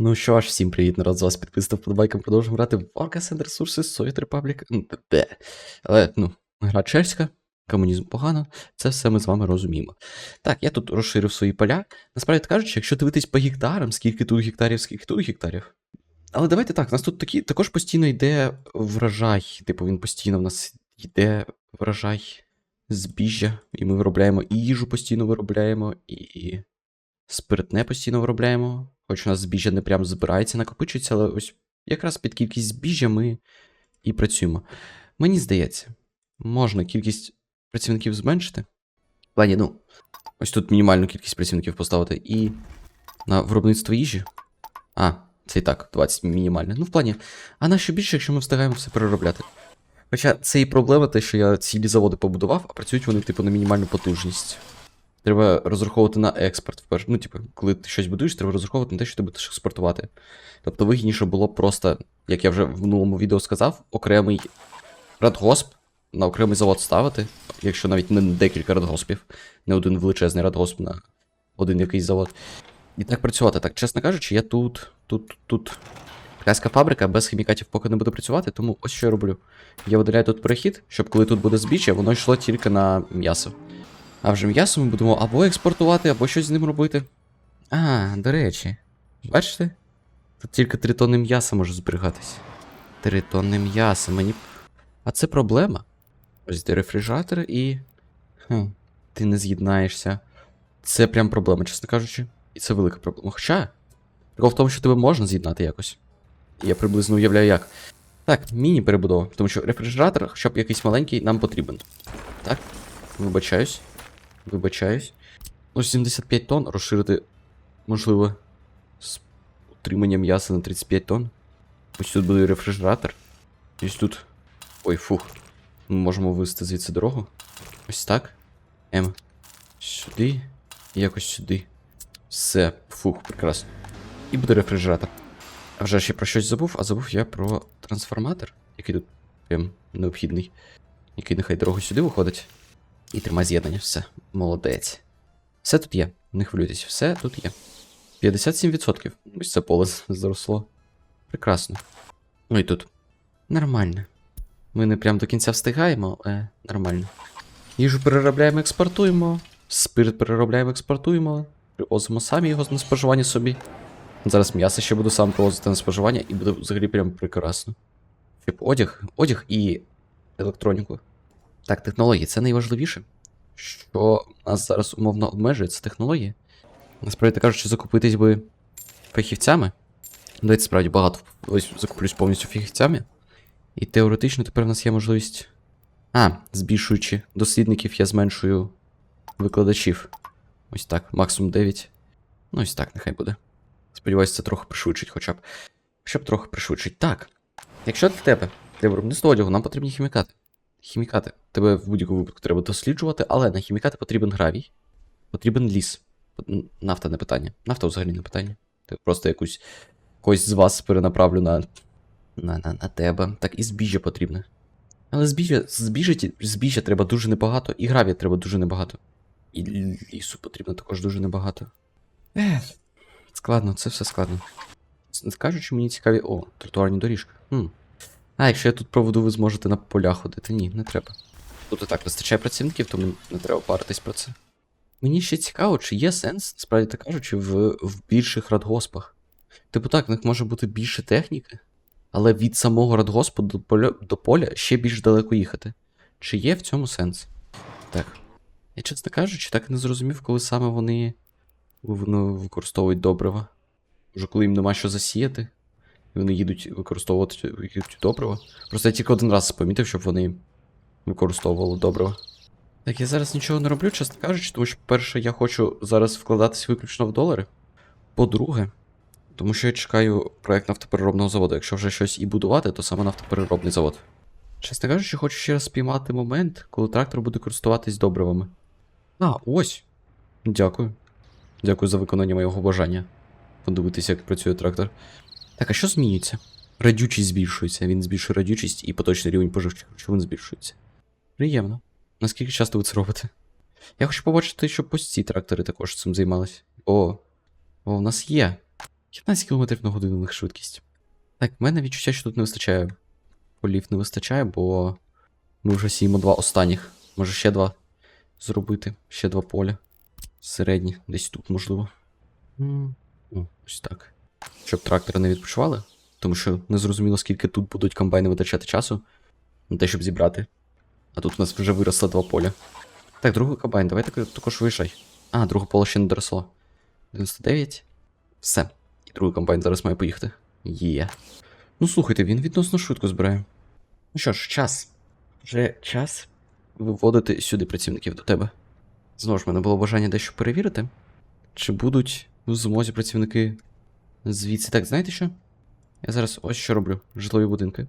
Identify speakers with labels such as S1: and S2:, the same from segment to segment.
S1: Ну що ж, всім привіт, народ, з вас підписав подобайкам, продовжуємо грати в Warcraft and Resources Soviet Republic. Ну, де. Але, ну, гра чеська, комунізм погано, це все ми з вами розуміємо. Так, я тут розширив свої поля. Насправді кажучи, якщо дивитись по гектарам, скільки тут гектарів, скільки тут гектарів. Але давайте так, у нас тут такі, також постійно йде врожай. Типу, він постійно в нас йде врожай збіжжя, і ми виробляємо і їжу постійно виробляємо, і спиртне постійно виробляємо. Хоч у нас збіжжя не прям збирається, накопичується, але ось якраз під кількість збіжжя ми і працюємо. Мені здається, можна кількість працівників зменшити. В плані, ну, ось тут мінімальну кількість працівників поставити і на виробництво їжі. А, це і так, 20 мінімальне. Ну, в плані, а на що більше, якщо ми встигаємо все переробляти? Хоча це і проблема, те, що я цілі заводи побудував, а працюють вони, типу, на мінімальну потужність. Треба розраховувати на експорт вперше. Ну, типу, коли ти щось будуєш, треба розраховувати на те, що ти будеш експортувати. Тобто вигідніше було б просто, як я вже в минулому відео сказав, окремий радгосп на окремий завод ставити, якщо навіть не декілька радгоспів, не один величезний радгосп на один якийсь завод. І так працювати. Так, чесно кажучи, я тут, тут, тут. Ткацька фабрика без хімікатів поки не буде працювати, тому ось що я роблю. Я видаляю тут перехід, щоб коли тут буде збіччя, воно йшло тільки на м'ясо. А вже м'ясо ми будемо або експортувати, або щось з ним робити. А, до речі, бачите? Тут тільки 3 тонни м'яса може зберігатись. 3 тонни м'яса, мені. А це проблема. Ось де рефрижератор і. Хм, ти не з'єднаєшся. Це прям проблема, чесно кажучи. І це велика проблема. Хоча. Прикол в тому, що тебе можна з'єднати якось. Я приблизно уявляю як. Так, міні-перебудова, тому що рефрижератор, хоча б якийсь маленький, нам потрібен. Так, вибачаюсь. Вибачаюсь. Ну, 75 тонн розширити, можливо, з утримання м'яса на 35 тонн. Ось тут буде рефрижератор. Ось тут. Ой, фух. Ми можемо вивести звідси дорогу. Ось так. М. Сюди. І якось сюди. Все, фух, прекрасно. І буде рефрижератор. А вже ж я про щось забув, а забув я про трансформатор, який тут прям необхідний. Який нехай дорогу сюди виходить. І тримай з'єднання, все. Молодець. Все тут є, не хвилюйтесь, все тут є. 57%. Ось це поле з- заросло. Прекрасно. Ну і тут. Нормально. Ми не прям до кінця встигаємо, але нормально. Їжу переробляємо, експортуємо. Спирт переробляємо, експортуємо. Привозимо самі його на споживання собі. Зараз м'ясо ще буду сам привозити на споживання, і буде взагалі прям прекрасно. Щоб одяг, одяг і електроніку. Так, технології це найважливіше. Що нас зараз умовно обмежує, це технології. Насправді кажучи, закупитись би фахівцями. Давайте справді багато ось закуплюсь повністю фахівцями. І теоретично тепер в нас є можливість. А, збільшуючи дослідників, я зменшую викладачів. Ось так, максимум 9. Ну, ось так, нехай буде. Сподіваюсь, це трохи пришвидшить хоча б. Хоча б трохи пришвидшить. Так. Якщо для тебе, для виробництва одягу, нам потрібні хімікати. Хімікати. Тебе в будь-якому випадку треба досліджувати, але на хімікати потрібен гравій, потрібен ліс. Нафта не питання. Нафта взагалі не питання. Ти просто якусь когось з вас перенаправлю на, на, на, на тебе. Так і збіжжя потрібне. Але збіжжя, збіжжя, збіжжя треба дуже небагато, і гравія треба дуже небагато. І лісу потрібно також дуже небагато. Ех, складно, це все складно. Кажучи, мені цікаві. О, тротуарні доріжки. Хм. А, якщо я тут проведу, ви зможете на поля ходити. Ні, не треба. І так вистачає працівників, тому не треба паритись про це. Мені ще цікаво, чи є сенс, справді так кажучи, в, в більших радгоспах. Типу так, в них може бути більше техніки, але від самого радгоспу до поля, до поля ще більш далеко їхати. Чи є в цьому сенс? Так. Я, чесно кажучи, так і не зрозумів, коли саме вони, вони використовують добрива. Може, коли їм нема що засіяти, вони їдуть використовувати їдуть добрива. Просто я тільки один раз помітив, щоб вони використовували добрива. Так, я зараз нічого не роблю, чесно кажучи, тому що, по-перше, я хочу зараз вкладатись виключно в долари. По-друге, тому що я чекаю проект нафтопереробного заводу. Якщо вже щось і будувати, то саме нафтопереробний завод. Чесно кажучи, хочу ще раз спіймати момент, коли трактор буде користуватись добривами. А, ось. Дякую. Дякую за виконання моєго бажання. Подивитися, як працює трактор. Так, а що змінюється? Радючість збільшується, він збільшує радючість і поточний рівень поживчих речовин збільшується. Приємно. Наскільки часто ви це робите? Я хочу побачити, щоб ці трактори також цим займались. О, о, в нас є. 15 км на годину у них швидкість. Так, в мене відчуття, що тут не вистачає. Полів не вистачає, бо ми вже сіємо два останніх. Може ще два зробити, ще два поля. Середні, десь тут, можливо. О, ось так. Щоб трактори не відпочивали, тому що не зрозуміло, скільки тут будуть комбайни витрачати часу на те, щоб зібрати. А тут у нас вже виросло два поля. Так, другий комбайн, давай так, також виїжджай. А, друге поле ще не доросло. 99. Все. І другий комбайн зараз має поїхати. Є. Ну слухайте, він відносно швидко збирає. Ну що ж, час. Вже час виводити сюди працівників до тебе. Знову ж мене було бажання дещо перевірити. Чи будуть в змозі працівники звідси. Так, знаєте що? Я зараз ось що роблю: житлові будинки.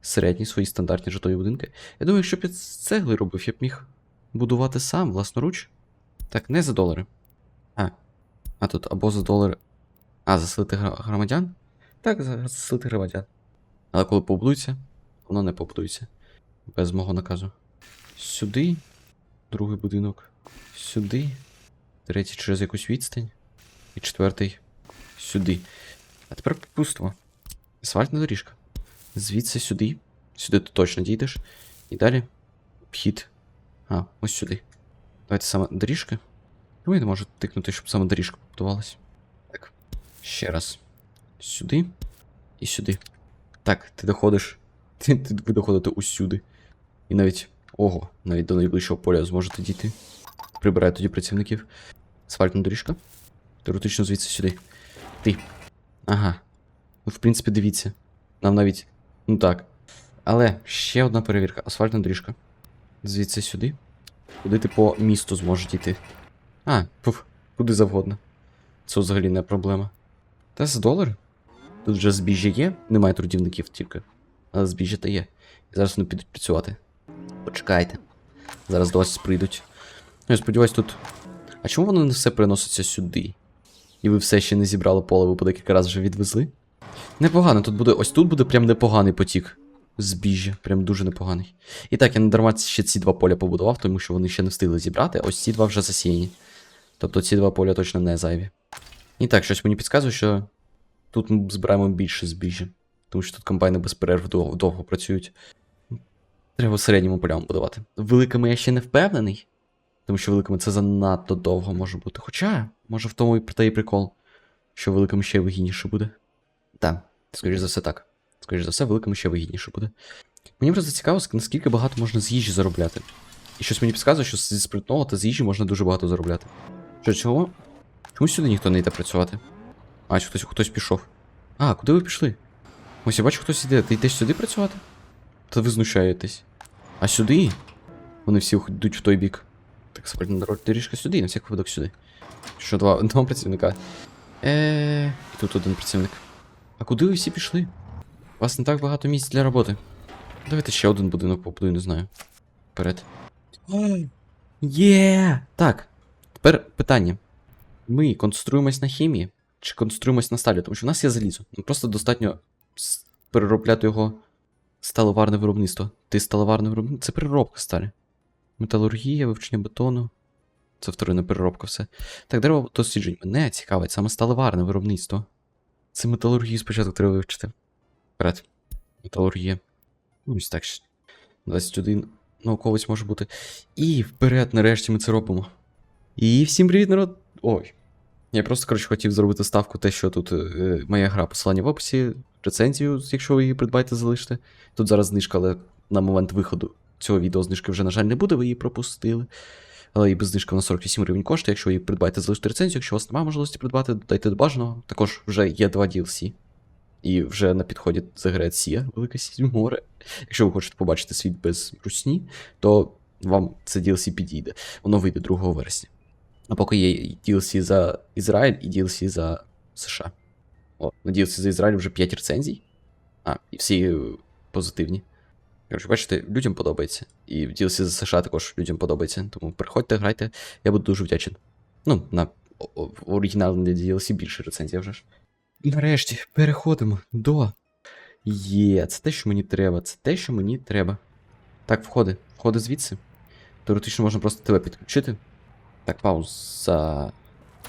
S1: Середні, свої стандартні житлові будинки. Я думаю, якщо б я з цегли робив, я б міг будувати сам власноруч. Так, не за долари. А. А тут або за долари. А, заселити громадян? Так, заселити громадян. Але коли побудується, воно не побудується. Без мого наказу. Сюди. Другий будинок. Сюди. Третій через якусь відстань. І четвертий сюди. А тепер пусто. Асфальтна доріжка. Звідси сюди. Сюди ти точно дійдеш. І далі вхід. А, ось сюди. Давайте саме доріжка. Чому я не можу тикнути, щоб саме доріжка побудувалась? Так. Ще раз. Сюди. І сюди. Так, ти доходиш. Ти, ти, ви доходите усюди. І навіть. Ого, навіть до найближчого поля зможете дійти. Прибираю тоді працівників. Асфальтна доріжка. Теоретично звідси сюди. Ти. Ага. Ну, в принципі, дивіться. Нам навіть. Ну так. Але ще одна перевірка. Асфальтна доріжка. Звідси сюди. Куди ти по місту зможеш дійти. А, пуф, куди завгодно. Це взагалі не проблема. Та за долар. Тут вже збіжжя є, немає трудівників тільки. Але збіжжя та є. І зараз вони підуть працювати. Почекайте. Зараз до вас прийдуть. Я сподіваюсь, тут. А чому воно не все переноситься сюди? І ви все ще не зібрали поле, ви по декілька разів вже відвезли? Непогано, тут буде. Ось тут буде прям непоганий потік. Збіжжя, прям дуже непоганий. І так, я не дарма ще ці два поля побудував, тому що вони ще не встигли зібрати, ось ці два вже засіяні. Тобто ці два поля точно не зайві. І так, щось мені підказує, що тут ми збираємо більше збіжжя. Тому що тут комбайни без перерв довго, довго працюють. Треба середньому полям будувати. Великими я ще не впевнений. Тому що великими це занадто довго може бути. Хоча, може в тому і та і прикол, що великим ще вигідніше буде. Так, скоріш за все так. Скоріш за все, великим ще вигідніше буде. Мені просто цікаво, наскільки багато можна з їжі заробляти. І щось мені підказує, що зі спритного та з їжі можна дуже багато заробляти. Що, чого? Чому сюди ніхто не йде працювати? А, чи хтось, хтось пішов. А, куди ви пішли? Ось я бачу, хтось іде. Ти йдеш сюди працювати? Та ви знущаєтесь. А сюди? Вони всі йдуть в той бік. Так, спальна дорога доріжка сюди, на всяк випадок сюди. Що, два, два працівника. Е, і тут один працівник. А куди ви всі пішли? У вас не так багато місць для роботи. Давайте ще один будинок побудую, не знаю. Вперед. Є! Так. Тепер питання. Ми конструємось на хімії чи конструємось на сталі, тому що в нас є залізо. Нам просто достатньо переробляти його сталеварне виробництво. Ти сталеварне виробництво. Це переробка сталі. Металургія, вивчення бетону. Це вторинна переробка все. Так, дерево досліджень. Мене цікавить саме сталеварне виробництво. Це металургію спочатку треба вивчити. Вперед. Металургія. Ну, ось так. ще. 21 науковець може бути. І вперед, нарешті ми це робимо. І всім привіт, народ. Ой. Я просто, коротше, хотів зробити ставку те, що тут е, моя гра посилання в описі, рецензію, якщо ви її придбаєте, залишите. Тут зараз знижка, але на момент виходу цього відео знижки вже, на жаль, не буде, ви її пропустили. Але і без знижки вона 48 гривень коштує. Якщо її придбаєте, залиште рецензію. Якщо у вас немає можливості придбати, додайте до бажаного. Також вже є два DLC. І вже на підході заграє Сія, Сість море. Якщо ви хочете побачити світ без русні, то вам це DLC підійде. Воно вийде 2 вересня. А поки є DLC за Ізраїль і DLC за США. О, на DLC за Ізраїль вже 5 рецензій. А, і всі е, позитивні. Коротше, бачите, людям подобається. І в DLC за США також людям подобається. Тому приходьте, грайте, я буду дуже вдячен. Ну, на о- о- DLC більше рецензій вже ж. Нарешті переходимо до. Є, це те, що мені треба. Це те, що мені треба. Так, входи. Входи звідси. Теоретично можна просто тебе підключити. Так, пауза.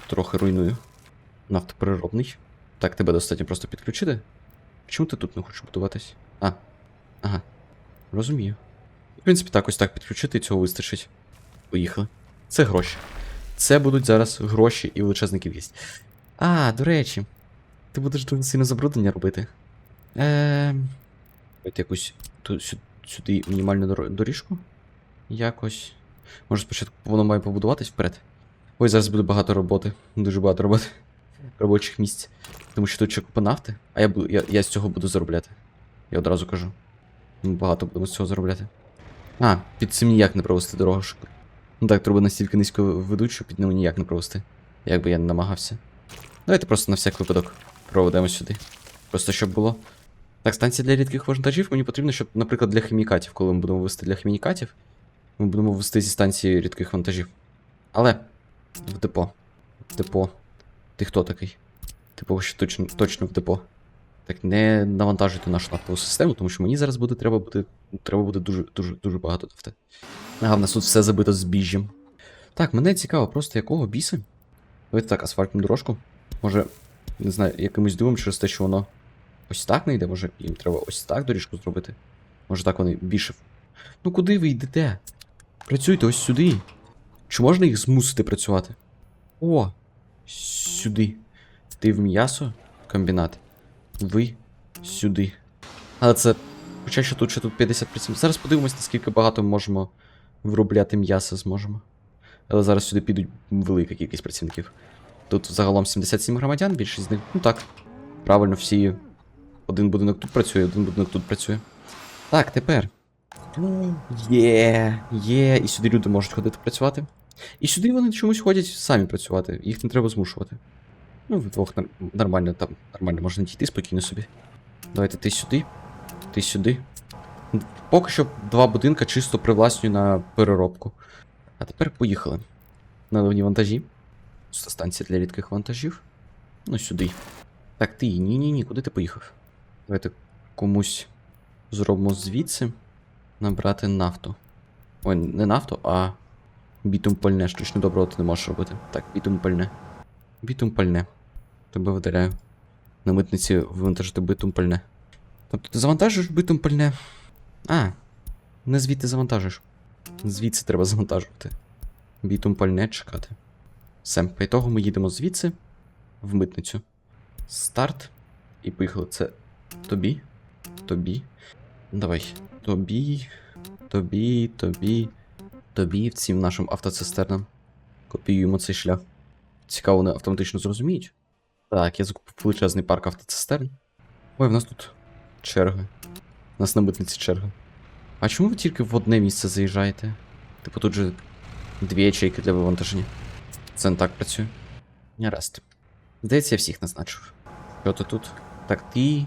S1: Трохи руйную. Нафтопереробний. Так, тебе достатньо просто підключити. Чому ти тут не хочеш будуватись? А. Ага. Розумію. В принципі, так ось так підключити, і цього вистачить. Поїхали. Це гроші. Це будуть зараз гроші і величезна кількість. А, до речі, ти будеш дуже сильно забруднення робити. Ем. Давайте якусь сюди мінімальну доріжку. Якось. Може спочатку воно має побудуватись вперед. Ой, зараз буде багато роботи. Дуже багато роботи. Робочих місць. Тому що тут ще купа нафти, а я, я, я з цього буду заробляти. Я одразу кажу. Ми багато будемо з цього заробляти. А, під цим ніяк не провести дорогу. Ну так, труби настільки низько ведуть, що під ними ніяк не провести. Як би я не намагався. Давайте просто на всяк випадок проведемо сюди. Просто щоб було. Так, станція для рідких вантажів мені потрібно, щоб, наприклад, для хімікатів, коли ми будемо вести для хімікатів, ми будемо вести зі станції рідких вантажів. Але в депо. В депо. Ти хто такий? Типу, що точно, точно в депо. Так, не навантажуйте нашу нафтову систему, тому що мені зараз буде треба буде. Треба буде дуже дуже дуже багато нафти. Ага, нас тут все забито збіжжям. Так, мене цікаво, просто якого біса? Давайте так, асфальтну дорожку. Може, не знаю, якимось дивом через те, що воно ось так не йде, може їм треба ось так доріжку зробити. Може так вони більше. Ну куди ви йдете? Працюйте ось сюди. Чи можна їх змусити працювати? О! Сюди. Ти в м'ясо комбінат. Ви сюди. Але це. Хоча що тут ще тут 50 працівників. Зараз подивимось, наскільки багато ми можемо виробляти м'яса зможемо. Але зараз сюди підуть велика кількість працівників. Тут загалом 77 громадян, більшість з них. Ну так. Правильно, всі. Один будинок тут працює, один будинок тут працює. Так, тепер. Є, є. І сюди люди можуть ходити працювати. І сюди вони чомусь ходять самі працювати, їх не треба змушувати. Ну, вдвох нормально там, нормально можна дійти спокійно собі. Давайте ти сюди, ти сюди. Поки що два будинка чисто привласнюю на переробку. А тепер поїхали. На новні вантажі. Станція для рідких вантажів. Ну, сюди. Так, ти, ні-ні-ні, куди ти поїхав? Давайте комусь зробимо звідси набрати нафту. Ой, не нафту, а бітум пальне. Штучно доброго ти не можеш робити. Так, бітум пальне. Бітум пальне. Тебе видаляю. На митниці вивантажити битум пальне. Тобто ти завантажуєш битум пальне. А, не звідти завантажиш. Звідси треба завантажувати. Бітум пальне чекати. Все, по ітогу ми їдемо звідси в митницю. Старт. І поїхали. Це тобі. Тобі. Давай. Тобі. Тобі, тобі. Тобі цим нашим автоцистернам. Копіюємо цей шлях. Цікаво, вони автоматично зрозуміють. Так, я закупив величезний парк автоцистерн. Ой, в нас тут черги. У нас на митниці черги. А чому ви тільки в одне місце заїжджаєте? Типу тут же дві ячейки для вивантаження. Це не так працює. Гаразд. Здається, я всіх назначив. Що ти тут? Так, ти.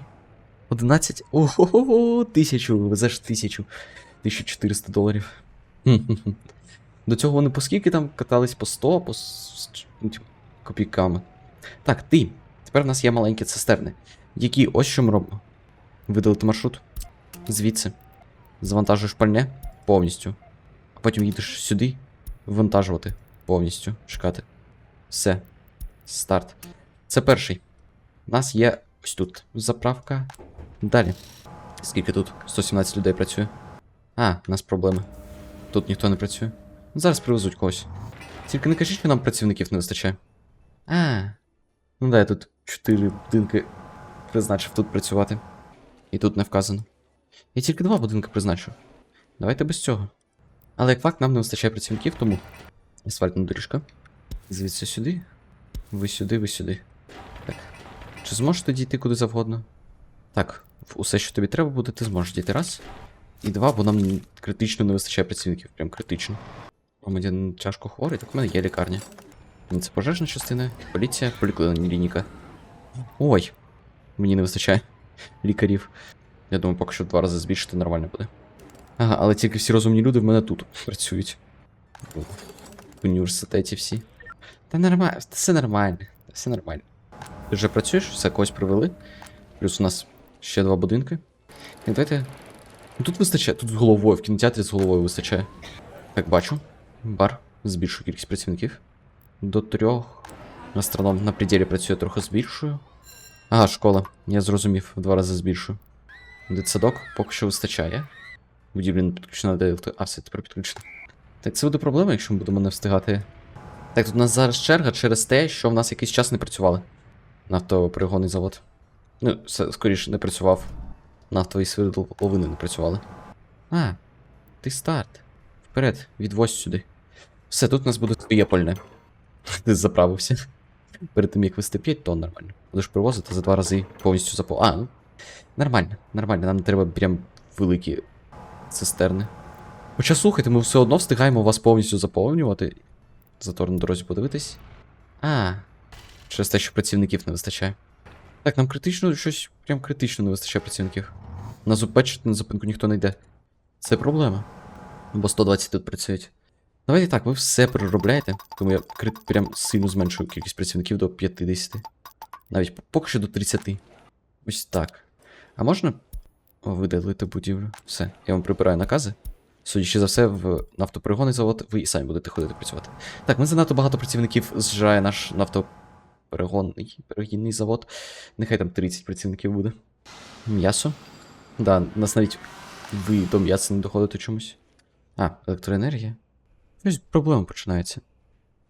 S1: 11. Ого, тисячу, везеш тисячу. 1400 доларів. До цього вони по скільки там катались по 100, по ну, типу, копійками. Так, ти. Тепер в нас є маленькі цистерни. Які ось що ми робимо. Видалити маршрут. Звідси. Завантажуєш пальне повністю. А потім їдеш сюди. Вантажувати повністю. Чекати. Все. Старт. Це перший. У нас є ось тут заправка. Далі. Скільки тут? 117 людей працює. А, у нас проблеми. Тут ніхто не працює. Зараз привезуть когось. Тільки не кажіть, що нам працівників не вистачає. А. Ну да, я тут 4 будинки призначив тут працювати. І тут не вказано. Я тільки два будинки призначив. Давайте без цього. Але як факт, нам не вистачає працівників, тому. Асфальтна доріжка. Звідси сюди. Ви сюди, ви сюди. Так. Чи зможете дійти куди завгодно? Так, усе, що тобі треба буде, ти зможеш дійти раз. І два, бо нам критично не вистачає працівників. Прям критично. Громадян тяжко хворий, так у мене є лікарня. Це пожежна частина, поліція, поліклініка. Ой, мені не вистачає лікарів. Я думаю, поки що два рази збільшити нормально буде. Ага, але тільки всі розумні люди в мене тут працюють. В університеті всі. Та нормально, все нормально, все нормально. Ти вже працюєш, все когось привели. Плюс у нас ще два будинки. І давайте. Ну, Тут вистачає, тут з головою, в кінотеатрі з головою вистачає. Так, бачу. Бар. Збільшую кількість працівників. До трьох. Астроном на пределі працює трохи збільшую. Ага, школа. Я зрозумів, в два рази збільшую. Дитсадок поки що вистачає. Будівлі не підключена до. А, все, тепер підключено. Так це буде проблема, якщо ми будемо не встигати. Так, тут у нас зараз черга через те, що в нас якийсь час не працювали. Нафтоперегонний завод. Ну, скоріше, не працював. Нафтовий свердловини не працювали. А, ти старт. Вперед, відвозь сюди. Все, тут у нас буде своє пальне. Ти заправився. Перед тим, як вести 5 тонн нормально. Будеш привозити за два рази повністю запов. А, ну. Нормально, нормально, нам не треба прям великі цистерни. Хоча слухайте, ми все одно встигаємо вас повністю заповнювати. Затор на дорозі подивитись. А, через те, що працівників не вистачає. Так, нам критично щось прям критично не вистачає працівників. На зупечити на зупинку ніхто не йде. Це проблема. Бо 120 тут працюють. Давайте так, ви все переробляєте, тому я прям сильно зменшую кількість працівників до 50. Навіть поки що до 30. Ось так. А можна видалити будівлю? Все, я вам прибираю накази. Судячи за все, в нафтоперегонний завод ви і самі будете ходити працювати. Так, ми занадто багато працівників зжирає наш нафтоперегонний перегінний завод. Нехай там 30 працівників буде. М'ясо. Да, нас навіть ви до м'яса не доходите чомусь. А, електроенергія. Щось проблема починається.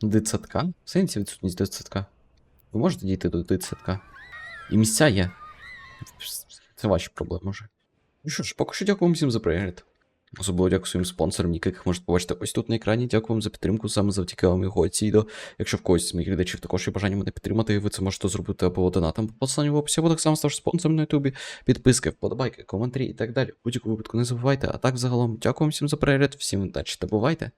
S1: Дитсадка? В сенсі відсутність дитсадка. Ви можете дійти до дитсадка? І місця є. Це ваші проблеми вже. Ну що ж, поки що дякую вам всім за перегляд. Особливо дякую своїм спонсорам, яких можете побачити ось тут на екрані. Дякую вам за підтримку, саме завдяки вам його ці відео. Якщо в когось з моїх глядачів також є бажання мене підтримати, ви це можете зробити або донатом по посиланню в описі, або так само ставши спонсором на ютубі. Підписки, вподобайки, коментарі і так далі. В будь-якому випадку не забувайте. А так загалом, дякую вам всім за перегляд, всім удачі та бувайте!